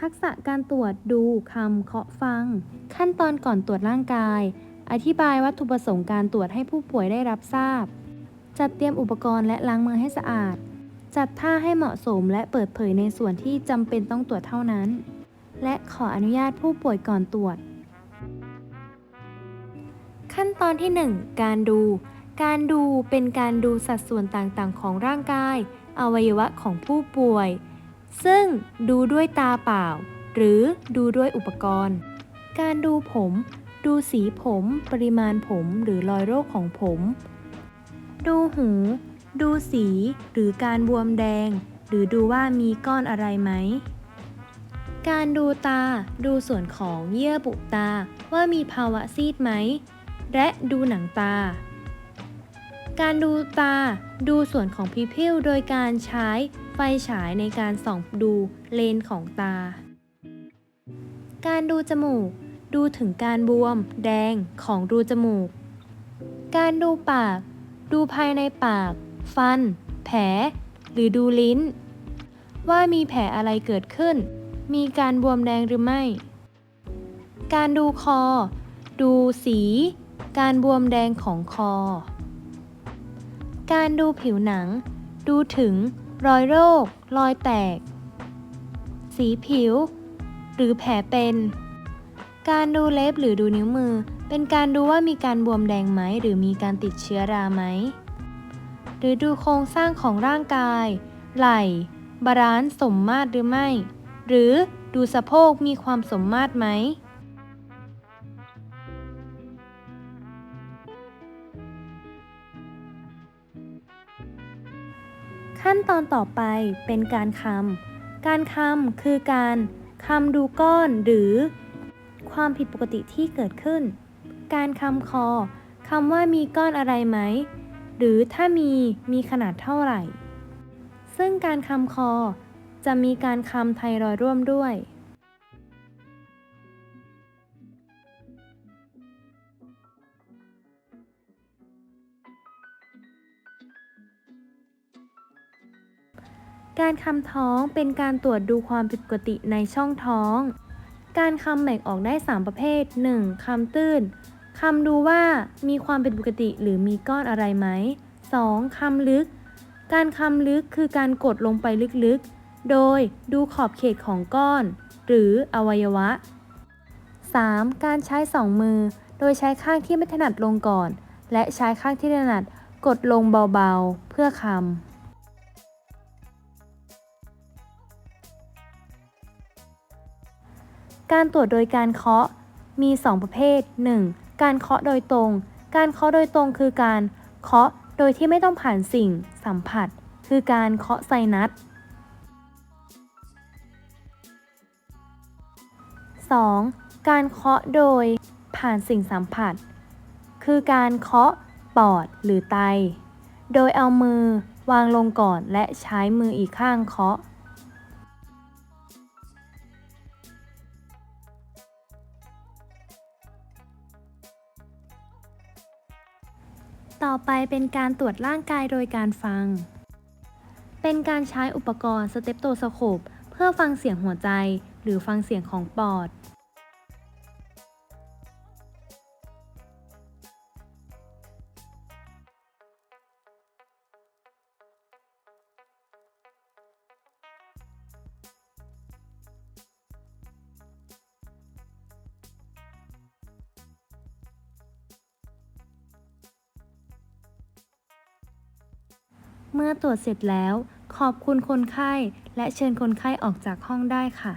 ทักษะการตรวจดูคำเคาะฟัง ขั้นตอนก่อนตรวจร่างกาย อธิบายวัตถุประสงค์การตรวจให้ผู้ป่วยได้รับทราบ จัดเตรียมอุปกรณ์และล้างมือให้สะอาด จัดท่าให้เหมาะสมและเปิดเผยในส่วนที่จำเป็นต้องตรวจเท่านั้น และขออนุญาตผู้ป่วยก่อนตรวจ ขั้นตอนที่ 1 การดู การดูเป็นการดูสัดส่วนต่างๆ ของร่างกาย อวัยวะของผู้ป่วย ซึ่งดูด้วยตาเปล่า หรือดูด้วยอุปกรณ์ การดูผม ดูสีผม ปริมาณผมหรือรอยโรคของผม ดูหู ดูสี หรือการบวมแดง หรือดูว่ามีก้อนอะไรไหม การดูตา ดูส่วนของเยื่อบุตาว่ามีภาวะซีดไหม และดูหนังตา การดูตาดูส่วนของพิพิวโดยการใช้ไฟฉายในการส่องดูเลนของตา การดูจมูก ดูถึงการบวม แดงของรูจมูก การดูปาก ดูภายในปาก ฟัน แผล หรือดูลิ้น ว่ามีแผลอะไรเกิดขึ้น มีการบวมแดงหรือไม่ การดูคอ ดูสี การบวมแดงของคอ การดูผิวหนัง ดูถึง รอยโรค รอยแตก สีผิว หรือแผลเป็น การดูเล็บหรือดูนิ้วมือ เป็นการดูว่ามีการบวมแดงไหม หรือมีการติดเชื้อราไหม หรือดูโครงสร้างของร่างกาย ไหล่ บาลานซ์สมมาตรหรือไม่ หรือดูสะโพกมีความสมมาตรไหม ขั้นตอนต่อไปเป็นการคำ การคำคือการคำดูก้อนหรือ ความผิดปกติที่เกิดขึ้น การคำคอคำว่ามีก้อนอะไรไหม หรือถ้ามีมีขนาดเท่าไหร่ ซึ่งการคำคอจะมีการคำไทรอยร่วมด้วย การคำท้องเป็นการตรวจดูความผิดปกติในช่องท้อง การคำแบ่งออกได้ 3 ประเภท 1. คำตื้นคำดูว่ามีความเป็นปกติหรือมีก้อนอะไรไหม 2. คำลึก การคำลึกคือการกดลงไปลึกๆ โดยดูขอบเขตของก้อน หรืออวัยวะ 3. การใช้สองมือ โดยใช้ข้างที่ไม่ถนัดลงก่อน และใช้ข้างที่ถนัดกดลงเบาๆ เพื่อคำ การตรวจโดยการเคาะ มี 2 ประเภท 1. การเคาะโดยตรง การเคาะโดยตรงคือการเคาะโดยที่ไม่ต้องผ่านสิ่งสัมผัส คือการเคาะไซนัส 2. การเคาะโดยผ่านสิ่งสัมผัส คือการเคาะปอดหรือไต โดยเอามือวางลงก่อนและใช้มืออีกข้างเคาะ ต่อไปเป็นการตรวจร่างกายโดยการฟัง เป็นการใช้อุปกรณ์สเตปโตสโคปเพื่อฟังเสียงหัวใจ หรือฟังเสียงของปอด เมื่อตรวจเสร็จแล้ว ขอบคุณคนไข้และเชิญคนไข้ออกจากห้องได้ค่ะ